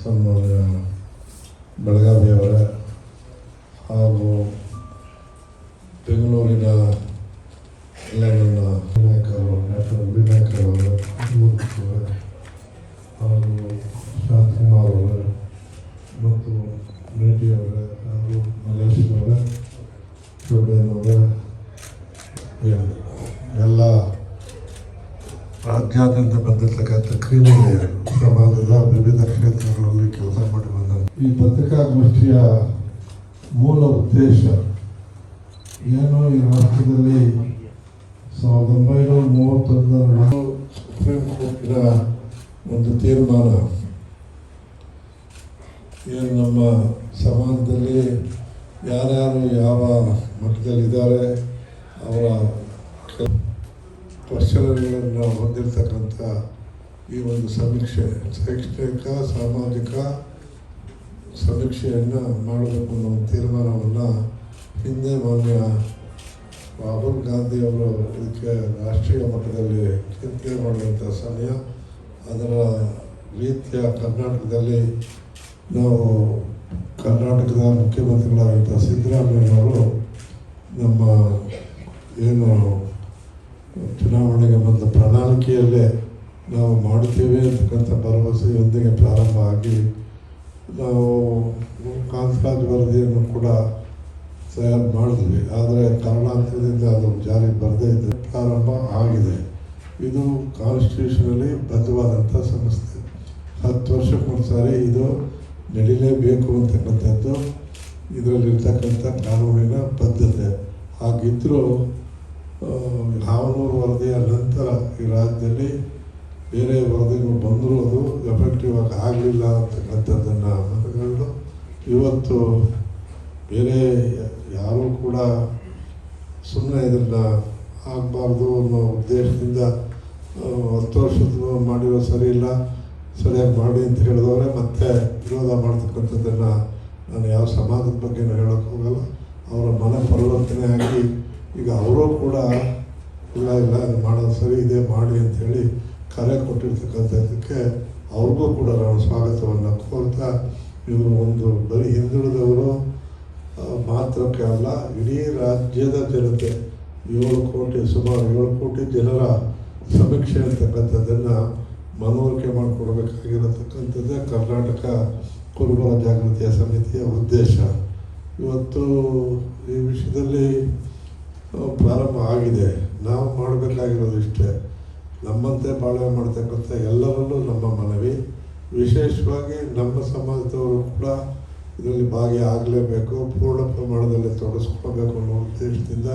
ಸನ್ಮಾನ್ಯ ಬೆಳಗಾವಿಯವರ ಹಾಗೂ ಬೆಂಗಳೂರಿನ ಎಲ್ಲ ನನ್ನ ವಿನಾಯಕರು ಡಾಕ್ಟರ್ ವಿನಾಯಕರವರು ಹಾಗೂ ಶಾಂತಕುಮಾರ್ ಅವರ ಮತ್ತು ಮೇಟಿಯವರ ಹಾಗೂ ಮಲೇಶಿಯವರ ಶೋಭೆಯವರ ಎಲ್ಲ ರಾಜ್ಯಾದ್ಯಂತ ಬಂದಿರತಕ್ಕಂಥ ಕ್ರಿಮಿನಿಯರು ಸಮಾಜದ ವಿವಿಧ ಕ್ಷೇತ್ರಗಳಲ್ಲಿ ಕೆಲಸ ಮಾಡಿ ಬಂದ ಈ ಪತ್ರಿಕಾಗೋಷ್ಠಿಯ ಮೂಲ ಉದ್ದೇಶ ಏನು ಈ ರಾಷ್ಟ್ರದಲ್ಲಿ ಸಾವಿರದ ಒಂಬೈನೂರ ಮೂವತ್ತೊಂದರ ಸುಪ್ರೀಂ ಕೋರ್ಟಿನ ಒಂದು ತೀರ್ಮಾನ, ಏನು ನಮ್ಮ ಸಮಾಜದಲ್ಲಿ ಯಾರ್ಯಾರು ಯಾವ ಮಟ್ಟದಲ್ಲಿದ್ದಾರೆ ಅವರ ಕ್ವಶನ್ಗಳನ್ನು ಹೊಂದಿರತಕ್ಕಂಥ ಈ ಒಂದು ಸಮೀಕ್ಷೆ ಶೈಕ್ಷಣಿಕ ಸಾಮಾಜಿಕ ಸಮೀಕ್ಷೆಯನ್ನು ಮಾಡಬೇಕು ಅನ್ನೋ ತೀರ್ಮಾನವನ್ನು ಹಿಂದೆ ಮಾನ್ಯ ರಾಹುಲ್ ಗಾಂಧಿ ಅವರು ಇದಕ್ಕೆ ರಾಷ್ಟ್ರೀಯ ಮಟ್ಟದಲ್ಲಿ ಚಿಂತನೆ ಮಾಡುವಂಥ ಸಮಯ. ಅದರ ರೀತಿಯ ಕರ್ನಾಟಕದಲ್ಲಿ ನಾವು ಕರ್ನಾಟಕದ ಮುಖ್ಯಮಂತ್ರಿಗಳಾದಂಥ ಸಿದ್ದರಾಮಯ್ಯನವರು ನಮ್ಮ ಏನು ಚುನಾವಣೆಗೆ ಬಂದ ಪ್ರಣಾಳಿಕೆಯಲ್ಲೇ ನಾವು ಮಾಡುತ್ತೇವೆ ಅಂತಕ್ಕಂಥ ಭರವಸೆಯೊಂದಿಗೆ ಪ್ರಾರಂಭ ಆಗಿ ನಾವು ಕಾಂತರಾಜ್ ವರದಿಯನ್ನು ಕೂಡ ತಯಾರು ಮಾಡಿದ್ವಿ. ಆದರೆ ಕಾರಣಾಂತರದಿಂದ ಅದು ಜಾರಿ ಬರದೇ ಇದ್ದ ಪ್ರಾರಂಭ ಆಗಿದೆ. ಇದು ಕಾನ್ಸ್ಟಿಟ್ಯೂಷನಲ್ಲಿ ಬದ್ಧವಾದಂಥ ಸಂಸ್ಥೆ. ಹತ್ತು ವರ್ಷಕ್ಕೊಂದು ಸಾರಿ ಇದು ನಡೀಲೇಬೇಕು ಅಂತಕ್ಕಂಥದ್ದು ಇದರಲ್ಲಿರ್ತಕ್ಕಂಥ ಕಾನೂನಿನ ಬದ್ಧತೆ. ಹಾಗಿದ್ದರೂ ಹಾವನೂರು ವರದಿಯ ನಂತರ ಈ ರಾಜ್ಯದಲ್ಲಿ ಬೇರೆ ವರದಿಗಳು ಬಂದರೂ ಅದು ಎಫೆಕ್ಟಿವ್ ಆಗಿ ಆಗಲಿಲ್ಲ ಅಂತಕ್ಕಂಥದ್ದನ್ನು ಮನಗಂಡು ಇವತ್ತು ಬೇರೆ ಯಾರೂ ಕೂಡ ಸುಮ್ಮನೆ ಇದನ್ನು ಆಗಬಾರ್ದು ಅನ್ನೋ ಉದ್ದೇಶದಿಂದ ಹತ್ತು ವರ್ಷದ ಮಾಡಿರೋ ಸರಿ ಇಲ್ಲ, ಸರಿಯಾಗಿ ಮಾಡಿ ಅಂತ ಹೇಳಿದವರೆ, ಮತ್ತೆ ವಿರೋಧ ಮಾಡ್ತಕ್ಕಂಥದ್ದನ್ನು ನಾನು ಯಾವ ಸಮಾಜದ ಬಗ್ಗೆ ಹೇಳೋಕ್ಕೆ ಹೋಗಲ್ಲ. ಅವರ ಮನೆ ಪರಿವರ್ತನೆ ಆಗಿ ಈಗ ಅವರು ಕೂಡ, ಇಲ್ಲ ಇಲ್ಲ ಮಾಡೋದು ಸರಿ, ಇದೆ ಮಾಡಿ ಅಂಥೇಳಿ ಕರೆ ಕೊಟ್ಟಿರ್ತಕ್ಕಂಥದ್ದಕ್ಕೆ ಅವ್ರಿಗೂ ಕೂಡ ನಾನು ಸ್ವಾಗತವನ್ನು ಕೋರ್ತಾ ಇವರು ಒಂದು ಬರೀ ಹಿಂದುಳಿದವರು ಮಾತ್ರಕ್ಕೆ ಅಲ್ಲ, ಇಡೀ ರಾಜ್ಯದ ಜನತೆ, ಏಳು ಕೋಟಿ, ಸುಮಾರು ಏಳು ಕೋಟಿ ಜನರ ಸಮೀಕ್ಷೆ ಅಂತಕ್ಕಂಥದ್ದನ್ನು ಮನವರಿಕೆ ಮಾಡಿಕೊಡ್ಬೇಕಾಗಿರತಕ್ಕಂಥದ್ದೇ ಕರ್ನಾಟಕ ಕುರುಬರ ಜಾಗೃತಿಯ ಸಮಿತಿಯ ಉದ್ದೇಶ. ಇವತ್ತು ಈ ವಿಷಯದಲ್ಲಿ ಪ್ರಾರಂಭ ಆಗಿದೆ. ನಾವು ಮಾಡಬೇಕಾಗಿರೋದು ಇಷ್ಟೇ. ನಮ್ಮಂತೆ ಬಾಳ್ವೆ ಮಾಡ್ತಕ್ಕಂಥ ಎಲ್ಲರಲ್ಲೂ ನಮ್ಮ ಮನವಿ. ವಿಶೇಷವಾಗಿ ನಮ್ಮ ಸಮಾಜದವರು ಕೂಡ ಇದರಲ್ಲಿ ಭಾಗಿಯಾಗಲೇಬೇಕು, ಪೂರ್ಣ ಪ್ರಮಾಣದಲ್ಲಿ ತೊಡಗಿಸ್ಕೊಳ್ಬೇಕು ಅನ್ನೋ ಉದ್ದೇಶದಿಂದ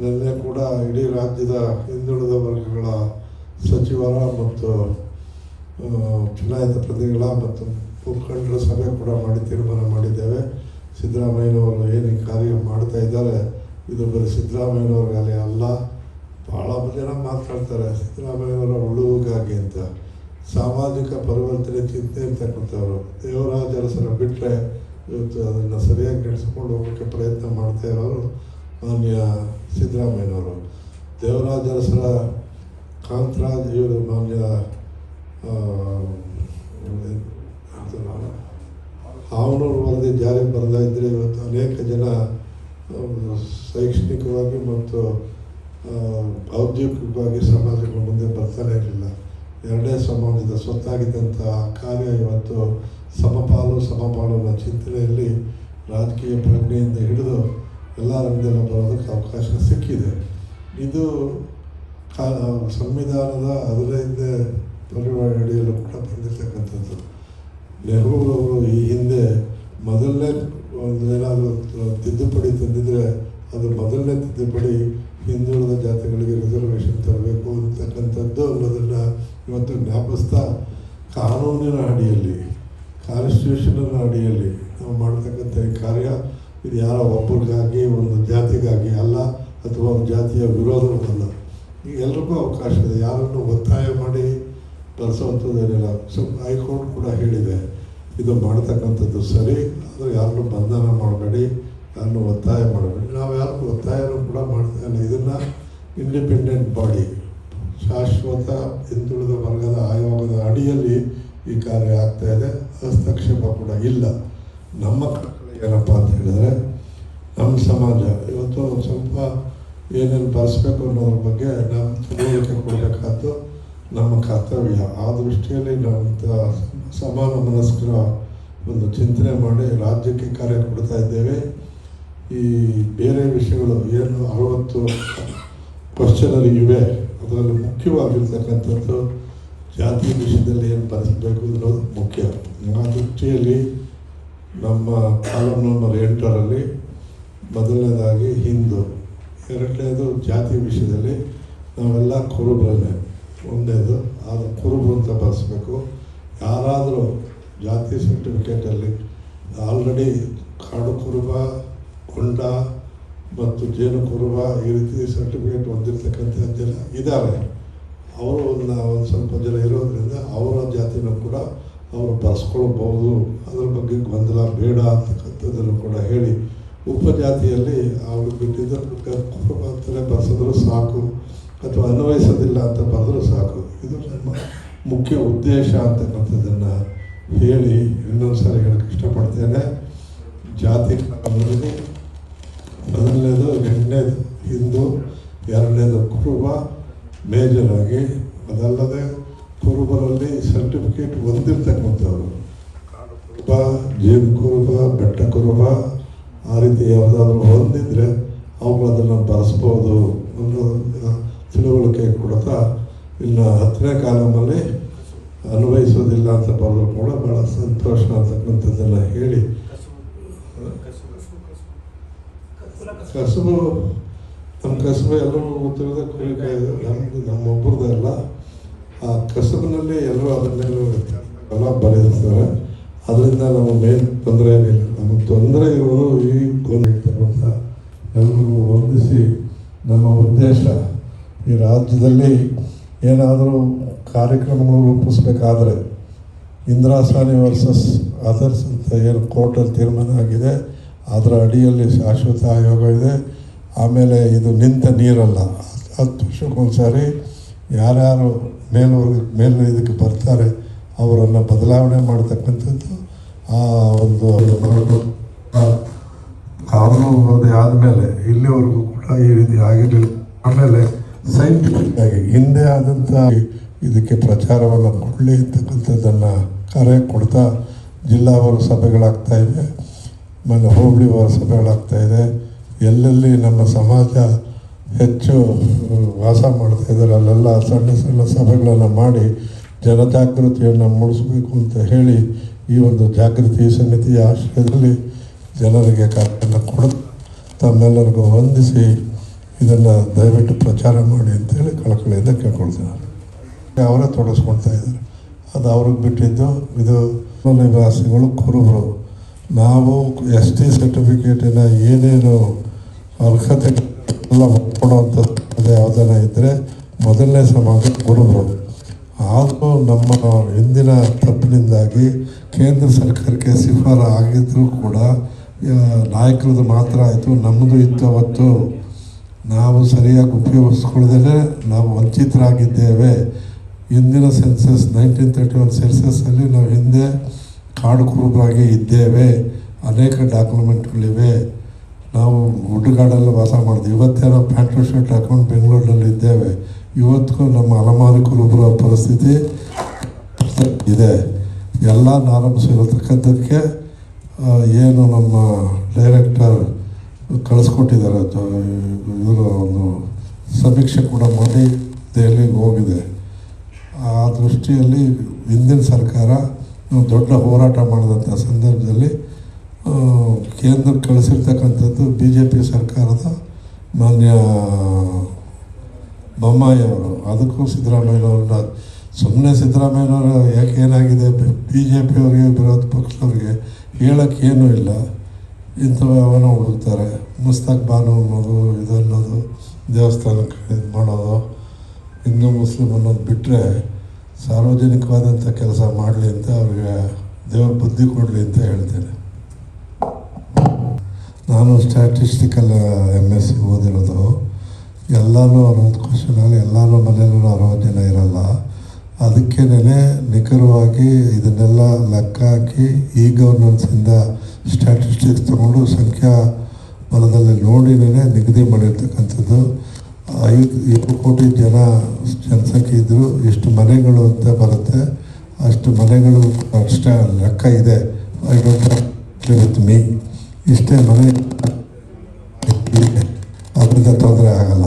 ನಿನ್ನೆ ಕೂಡ ಇಡೀ ರಾಜ್ಯದ ಹಿಂದುಳಿದ ವರ್ಗಗಳ ಸಚಿವರ ಮತ್ತು ಚುನಾಯಿತ ಪ್ರತಿಗಳ ಮತ್ತು ಮುಖಂಡರ ಸಭೆ ಕೂಡ ಮಾಡಿ ತೀರ್ಮಾನ ಮಾಡಿದ್ದೇವೆ. ಸಿದ್ದರಾಮಯ್ಯನವರು ಏನು ಕಾರ್ಯ ಮಾಡ್ತಾ ಇದ್ದಾರೆ, ಇದು ಬರೀ ಸಿದ್ದರಾಮಯ್ಯನವ್ರಿಗಲ್ಲಿ ಅಲ್ಲ. ಭಾಳ ಜನ ಮಾತಾಡ್ತಾರೆ ಸಿದ್ದರಾಮಯ್ಯನವರ ಉಳುವಿಗಾಗಿ ಅಂತ. ಸಾಮಾಜಿಕ ಪರಿವರ್ತನೆ ಚಿಂತೆ ಅಂತಕ್ಕಂಥವ್ರು ದೇವರಾಜ ಅರಸರ ಬಿಟ್ಟರೆ ಇವತ್ತು ಅದನ್ನು ಸರಿಯಾಗಿ ನಡೆಸಿಕೊಂಡು ಹೋಗೋಕ್ಕೆ ಪ್ರಯತ್ನ ಮಾಡ್ತಾ ಇರೋರು ಮಾನ್ಯ ಸಿದ್ದರಾಮಯ್ಯನವರು. ದೇವರಾಜ ಅರಸರ ಕಾಂತರಾಜ್ ಇವರು ಮಾನ್ಯ ಹಾವನೂರು ವರದಿ ಜಾರಿಗೆ ಬರದೇ ಇದ್ದರೆ ಇವತ್ತು ಅನೇಕ ಜನ ಶೈಕ್ಷಣಿಕವಾಗಿ ಮತ್ತು ಔದ್ಯೋಗಿಕವಾಗಿ ಸಮಾಜಗಳು ಮುಂದೆ ಬರ್ತಾನೆ ಇರಲಿಲ್ಲ. ಎರಡೇ ಸಮಾಜದ ಸ್ವತ್ತಾಗಿದ್ದಂಥ ಕಾರ್ಯ ಇವತ್ತು ಸಮಪಾಲು ಸಮಪಾಲು ಅನ್ನೋ ಚಿಂತನೆಯಲ್ಲಿ ರಾಜಕೀಯ ಪ್ರಜ್ಞೆಯಿಂದ ಹಿಡಿದು ಎಲ್ಲ ರಂಗದಲ್ಲೂ ಬರೋದಕ್ಕೆ ಅವಕಾಶ ಸಿಕ್ಕಿದೆ. ಇದು ಕಾ, ಸಂವಿಧಾನದ ಹದಿನೈದನೇ ಪರಿವಾರ ಅಡಿಯಲ್ಲೂ ಕೂಡ ಬಂದಿರತಕ್ಕಂಥದ್ದು. ನೆಹರು ಈ ಹಿಂದೆ ಮೊದಲನೇ ಒಂದು ಏನಾದರೂ ತಿದ್ದುಪಡಿ ತಂದಿದ್ದರೆ ಅದು ಮೊದಲನೇ ತಿದ್ದುಪಡಿ ಹಿಂದುಳಿದ ಜಾತಿಗಳಿಗೆ ರಿಸರ್ವೇಷನ್ ತರಬೇಕು ಅಂತಕ್ಕಂಥದ್ದು ಅನ್ನೋದನ್ನು ಇವತ್ತು ಜ್ಞಾಪಿಸ್ತಾ ಕಾನೂನಿನ ಅಡಿಯಲ್ಲಿ ಕಾನ್ಸ್ಟಿಟ್ಯೂಷನ್ನ ಅಡಿಯಲ್ಲಿ ನಾವು ಮಾಡ್ತಕ್ಕಂಥ ಈ ಕಾರ್ಯ ಇದು ಯಾರೋ ಒಬ್ಬರಿಗಾಗಿ, ಒಂದು ಜಾತಿಗಾಗಿ ಅಲ್ಲ ಅಥವಾ ಒಂದು ಜಾತಿಯ ವಿರೋಧವಲ್ಲ. ಈಗ ಎಲ್ರಿಗೂ ಅವಕಾಶ ಇದೆ. ಯಾರನ್ನು ಒತ್ತಾಯ ಮಾಡಿ ಬರೆಸುವಂಥದ್ದೇನಿಲ್ಲ ಸೊ, ಹೈಕೋರ್ಟ್ ಕೂಡ ಹೇಳಿದೆ, ಇದು ಮಾಡ್ತಕ್ಕಂಥದ್ದು ಸರಿ, ಆದರೆ ಯಾರನ್ನು ಬಂಧನ ಮಾಡಬೇಡಿ. ಯಾರನ್ನು ಒತ್ತಾಯ ಮಾಡಬೇಕು ನಾವು ಯಾರಿಗೂ ಒತ್ತಾಯನೂ ಕೂಡ ಮಾಡ್ತಾ ಇಲ್ಲ ಇದನ್ನು ಇಂಡಿಪೆಂಡೆಂಟ್ ಬಾಡಿ ಶಾಶ್ವತ ಹಿಂದುಳಿದ ವರ್ಗದ ಆಯೋಗದ ಅಡಿಯಲ್ಲಿ ಈ ಕಾರ್ಯ ಆಗ್ತಾ ಇದೆ. ಹಸ್ತಕ್ಷೇಪ ಕೂಡ ಇಲ್ಲ. ನಮ್ಮ ಏನಪ್ಪ ಅಂತ ಹೇಳಿದರೆ, ನಮ್ಮ ಸಮಾಜ, ಇವತ್ತು ಸ್ವಲ್ಪ ಏನೇನು ಬರೆಸ್ಬೇಕು ಅನ್ನೋದ್ರ ಬಗ್ಗೆ ನಮ್ಮ ತಿಳುವಳಿಕೆ ಕೊಡಬೇಕಾದ್ದು ನಮ್ಮ ಕರ್ತವ್ಯ. ಆ ದೃಷ್ಟಿಯಲ್ಲಿ ನಾವು ಸಮಾನ ಮನಸ್ಕರ ಒಂದು ಚಿಂತನೆ ಮಾಡಿ ರಾಜ್ಯಕ್ಕೆ ಕಾರ್ಯ ಕೊಡ್ತಾ ಇದ್ದೇವೆ. ಈ ಬೇರೆ ವಿಷಯಗಳು ಏನು ಅರವತ್ತು ಕ್ವಶನರಿ ಇವೆ ಅದರಲ್ಲಿ ಮುಖ್ಯವಾಗಿರ್ತಕ್ಕಂಥದ್ದು ಜಾತಿ ವಿಷಯದಲ್ಲಿ ಏನು ಬರೆಸಬೇಕು ಅನ್ನೋದು ಮುಖ್ಯ. ಆ ದೃಷ್ಟಿಯಲ್ಲಿ ನಮ್ಮ ಕಾಲಂ ನಂಬರ್ ಎಂಟರಲ್ಲಿ ಮೊದಲನೇದಾಗಿ ಹಿಂದೂ, ಎರಡನೇದು ಜಾತಿ ವಿಷಯದಲ್ಲಿ ನಾವೆಲ್ಲ ಕುರುಬರನ್ನೇ, ಒಂದೇದು, ಆದರೆ ಕುರುಬರು ಅಂತ ಬರೆಸಬೇಕು ಯಾರಾದರೂ ಜಾತಿ ಸರ್ಟಿಫಿಕೇಟಲ್ಲಿ ಆಲ್ರೆಡಿ ಕಾಡು ಕುರುಬ ಕೊಂಡ ಮತ್ತು ಜೇನು ಕುರುಬ ಈ ರೀತಿ ಸರ್ಟಿಫಿಕೇಟ್ ಹೊಂದಿರತಕ್ಕಂಥ ಜನ ಇದ್ದಾರೆ ಅವರು ಒಂದು ಒಂದು ಸ್ವಲ್ಪ ಜನ ಇರೋದ್ರಿಂದ ಅವರ ಜಾತಿನೂ ಕೂಡ ಅವರು ಬರೆಸ್ಕೊಳ್ಬೋದು ಅದ್ರ ಬಗ್ಗೆ ಗೊಂದಲ ಬೇಡ ಅಂತಕ್ಕಂಥದ್ದನ್ನು ಕೂಡ ಹೇಳಿ ಉಪಜಾತಿಯಲ್ಲಿ ಅವರು ಬಿಟ್ಟಿದ್ದರು ಕುರುಬ ಅಂತಲೇ ಬರೆಸಿದ್ರು ಸಾಕು ಅಥವಾ ಅನ್ವಯಿಸೋದಿಲ್ಲ ಅಂತ ಬರೆದ್ರು ಸಾಕು. ಇದು ನಮ್ಮ ಮುಖ್ಯ ಉದ್ದೇಶ ಅಂತಕ್ಕಂಥದ್ದನ್ನು ಹೇಳಿ ಇನ್ನೊಂದು ಸಾರಿ ಹೇಳಕ್ಕೆ ಇಷ್ಟಪಡ್ತೇನೆ. ಜಾತಿ ಹಿಂದೂ ಎರಡನೇದು ಕುರುಬ ಮೇಜರ್ ಆಗಿ. ಅದಲ್ಲದೆ ಕುರುಬರಲ್ಲಿ ಸರ್ಟಿಫಿಕೇಟ್ ಹೊಂದಿರ್ತಕ್ಕಂಥವ್ರು. ಕುರುಬ ಜೇನು ಕುರುಬ ಬೆಟ್ಟ ಕುರುಬ ಆ ರೀತಿ ಯಾವುದಾದ್ರೂ ಹೊಂದಿದ್ರೆ ಅವರು ಅದನ್ನು ಬರೆಸ್ಬೋದು ಅನ್ನೋ ತಿಳುವಳಿಕೆ ಕೊಡ್ತಾ ಇನ್ನು ಹತ್ತನೇ ಕಾಲಮಲ್ಲಿ ಅನ್ವಯಿಸೋದಿಲ್ಲ ಅಂತ ಬರೆದ್ರು ಕೂಡ ಭಾಳ ಸಂತೋಷ ಅಂತಕ್ಕಂಥದ್ದನ್ನು ಹೇಳಿ. ಕಸುಬು ನಮ್ಮ ಕಸಬ ಎಲ್ಲರೂ ಗೊತ್ತಿರೋದೇ ಕುರಿಕಾಯಿ ನಮ್ಮದು ನಮ್ಮೊಬ್ಬರದ್ದು ಅಲ್ಲ. ಆ ಕಸಬಿನಲ್ಲಿ ಎಲ್ಲರೂ ಅದನ್ನೆಲ್ಲ ಎಲ್ಲ ಬರೆದಿರ್ತಾರೆ. ಅದರಿಂದ ನಮ್ಮ ಮೇನ್ ತೊಂದರೆ ಏನಿಲ್ಲ. ನಮಗೆ ತೊಂದರೆ ಇರೋದು ಈ ಗೊಂದಿರ್ತಾರೆ ಅಂತ ಎಲ್ಲರಿಗೂ ಹೊಂದಿಸಿ ನಮ್ಮ ಉದ್ದೇಶ. ಈ ರಾಜ್ಯದಲ್ಲಿ ಏನಾದರೂ ಕಾರ್ಯಕ್ರಮಗಳು ರೂಪಿಸ್ಬೇಕಾದ್ರೆ ಇಂದಿರಾಸಾನಿ ವರ್ಸಸ್ ಅದರ್ಸ್ ಅಂತ ಏನು ಕೋರ್ಟಲ್ಲಿ ತೀರ್ಮಾನ ಆಗಿದೆ. ಅದರ ಅಡಿಯಲ್ಲಿ ಶಾಶ್ವತ ಆಯೋಗ ಇದೆ. ಆಮೇಲೆ ಇದು ನಿಂತ ನೀರಲ್ಲ. ಹತ್ತು ವರ್ಷಕ್ಕೊಂದ್ಸಾರಿ ಯಾರ್ಯಾರು ಮೇಲ್ವರ್ಗಕ್ಕೆ ಮೇಲ್ ಇದಕ್ಕೆ ಬರ್ತಾರೆ, ಅವರನ್ನು ಬದಲಾವಣೆ ಮಾಡ್ತಕ್ಕಂಥದ್ದು ಆ ಒಂದು ಅವರು ವರದಿ ಆದಮೇಲೆ ಇಲ್ಲಿವರೆಗೂ ಕೂಡ ಈ ರೀತಿ ಆಗಿರಲಿಲ್ಲ. ಆಮೇಲೆ ಸೈಂಟಿಫಿಕ್ ಆಗಿ ಹಿಂದೆ ಆದಂಥ ಇದಕ್ಕೆ ಪ್ರಚಾರವನ್ನು ಕೊಡಲಿ ಅಂತಕ್ಕಂಥದ್ದನ್ನು ಕರೆ ಕೊಡ್ತಾ ಜಿಲ್ಲಾವಾರು ಸಭೆಗಳಾಗ್ತಾ ಇದೆ ಆಮೇಲೆ ಹೋಬಳಿವಾರು ಸಭೆಗಳಾಗ್ತಾ ಇದೆ. ಎಲ್ಲೆಲ್ಲಿ ನಮ್ಮ ಸಮಾಜ ಹೆಚ್ಚು ವಾಸ ಮಾಡ್ತಾ ಇದ್ದಾರೆ, ಅಲ್ಲೆಲ್ಲ ಸಣ್ಣ ಸಣ್ಣ ಸಭೆಗಳನ್ನು ಮಾಡಿ ಜನಜಾಗೃತಿಯನ್ನು ಮೂಡಿಸಬೇಕು ಅಂತ ಹೇಳಿ ಈ ಒಂದು ಜಾಗೃತಿ ಸಮಿತಿಯ ಆಶ್ರಯದಲ್ಲಿ ಜನರಿಗೆ ಕಾರ್ಯವನ್ನು ಕೊಡು, ತಮ್ಮೆಲ್ಲರಿಗೂ ವಂದಿಸಿ ಇದನ್ನು ದಯವಿಟ್ಟು ಪ್ರಚಾರ ಮಾಡಿ ಅಂತೇಳಿ ಕಳಕಳಿಯಿಂದ ಕೇಳ್ಕೊಳ್ತೀನಿ. ಅವರೇ ತೊಡಗಿಸ್ಕೊಳ್ತಾ ಇದ್ದಾರೆ. ಅದು ಅವ್ರಿಗೆ ಬಿಟ್ಟಿದ್ದು ಇದು ನಿವಾಸಿಗಳು ಕುರುಬರು. ನಾವು ಎಸ್ ಟಿ ಸರ್ಟಿಫಿಕೇಟಿನ ಏನೇನು ಅರ್ಹತೆ ಎಲ್ಲ ಕೊಡುವಂಥದ್ದು ಯಾವುದನ್ನ ಇದ್ದರೆ ಮೊದಲನೇ ಸಮಾಜ ಕುರುಬರು ಆದರೂ ನಮ್ಮ ಹಿಂದಿನ ತಪ್ಪಿನಿಂದಾಗಿ ಕೇಂದ್ರ ಸರ್ಕಾರಕ್ಕೆ ಶಿಫಾರ ಆಗಿದ್ದರೂ ಕೂಡ ನಾಯಕರದ್ದು ಮಾತ್ರ ಆಯಿತು, ನಮ್ಮದು ಇತ್ತು ಅವತ್ತು. ನಾವು ಸರಿಯಾಗಿ ಉಪಯೋಗಿಸ್ಕೊಳ್ದೇ ನಾವು ವಂಚಿತರಾಗಿದ್ದೇವೆ. ಹಿಂದಿನ ಸೆನ್ಸಸ್ ನೈನ್ಟೀನ್ ತರ್ಟಿ ಒನ್ ಸೆನ್ಸಸ್ಸಲ್ಲಿ ನಾವು ಹಿಂದೆ ಕಾಡು ಕುರುಬರಾಗಿ ಇದ್ದೇವೆ ಅನೇಕ ಡಾಕ್ಯುಮೆಂಟ್ಗಳಿವೆ. ನಾವು ಗುಡ್ಡಗಾಡಲ್ಲಿ ವಾಸ ಮಾಡಿದ್ವಿ. ಇವತ್ತೇನೋ ಪ್ಯಾಂಟು ಶರ್ಟ್ ಹಾಕೊಂಡು ಬೆಂಗಳೂರಿನಲ್ಲಿ ಇದ್ದೇವೆ. ಇವತ್ತಿಗೂ ನಮ್ಮ ಅಲಮಾರಿ ಕುರುಬರ ಪರಿಸ್ಥಿತಿ ಇದೆ. ಎಲ್ಲ ಆರಂಭಿಸಿರತಕ್ಕಂಥದ್ದಕ್ಕೆ ಆ, ಏನು ನಮ್ಮ ಡೈರೆಕ್ಟರ್ ಕಳಿಸ್ಕೊಟ್ಟಿದ್ದಾರೆ. ಇದರ ಒಂದು ಸಮೀಕ್ಷೆ ಕೂಡ ಮಾಡಿ ದೆಹಲಿಗೆ ಹೋಗಿದೆ. ಆ ದೃಷ್ಟಿಯಲ್ಲಿ ಹಿಂದಿನ ಸರ್ಕಾರ ದೊಡ್ಡ ಹೋರಾಟ ಮಾಡಿದಂಥ ಸಂದರ್ಭದಲ್ಲಿ ಕೇಂದ್ರ ಕಳಿಸಿರ್ತಕ್ಕಂಥದ್ದು ಬಿ ಜೆ ಪಿ ಸರ್ಕಾರದ ಮಾನ್ಯ, ಬೊಮ್ಮಾಯಿ ಅವರು. ಅದಕ್ಕೂ ಸಿದ್ದರಾಮಯ್ಯನವ್ರನ್ನ ಸುಮ್ಮನೆ ಸಿದ್ದರಾಮಯ್ಯನವರು ಯಾಕೆ ಏನಾಗಿದೆ? ಬಿ ಜೆ ಪಿಯವರಿಗೆ ವಿರೋಧ ಪಕ್ಷದವರಿಗೆ ಹೇಳೋಕ್ಕೇನೂ ಇಲ್ಲ. ಇಂಥವು ಯಾವನೋ ಹುಡುಕ್ತಾರೆ. ಮುಸ್ತಾಕ್ ಬಾನು ಅನ್ನೋದು ಇದನ್ನೋದು ದೇವಸ್ಥಾನಕ್ಕೆ ಇದು ಮಾಡೋದು. ಹಿಂದೂ ಮುಸ್ಲಿಮ್ ಅನ್ನೋದು ಬಿಟ್ಟರೆ ಸಾರ್ವಜನಿಕವಾದಂಥ ಕೆಲಸ ಮಾಡಲಿ ಅಂತ ಅವ್ರಿಗೆ ದೇವ್ರ ಬುದ್ಧಿ ಕೊಡಲಿ ಅಂತ ಹೇಳ್ತೇನೆ. ನಾನು ಸ್ಟ್ಯಾಟಿಸ್ಟಿಕಲ್ ಎಂ ಎಸ್ ಸಿ ಓದಿರೋದು. ಎಲ್ಲನೂ ಅರವತ್ತು ಕ್ವಶನಲ್ಲಿ ಎಲ್ಲರೂ ಮನೆಯಲ್ಲೂ ಅರವತ್ತು ಜನ ಇರಲ್ಲ. ಅದಕ್ಕೇನೆ ನಿಖರವಾಗಿ ಇದನ್ನೆಲ್ಲ ಲೆಕ್ಕ ಹಾಕಿ ಈ ಗವರ್ನೆನ್ಸಿಂದ ಸ್ಟ್ಯಾಟಿಸ್ಟಿಕ್ಸ್ ತಗೊಂಡು ಸಂಖ್ಯಾ ಬಲದಲ್ಲಿ ನೋಡಿನೇ ನಿಗದಿ ಮಾಡಿರ್ತಕ್ಕಂಥದ್ದು. ಐದು ಏಳು ಕೋಟಿ ಜನ ಜನಸಂಖ್ಯೆ ಇದ್ದರೂ ಎಷ್ಟು ಮನೆಗಳು ಅಂತ ಬರುತ್ತೆ, ಅಷ್ಟು ಮನೆಗಳು ಅಷ್ಟೇ ಲೆಕ್ಕ ಇದೆ ಐ ಡೋಂಟ್ ಮೀ ಇಷ್ಟೇ ಮನೆ. ಅದರಿಂದ ತೊಂದರೆ ಆಗಲ್ಲ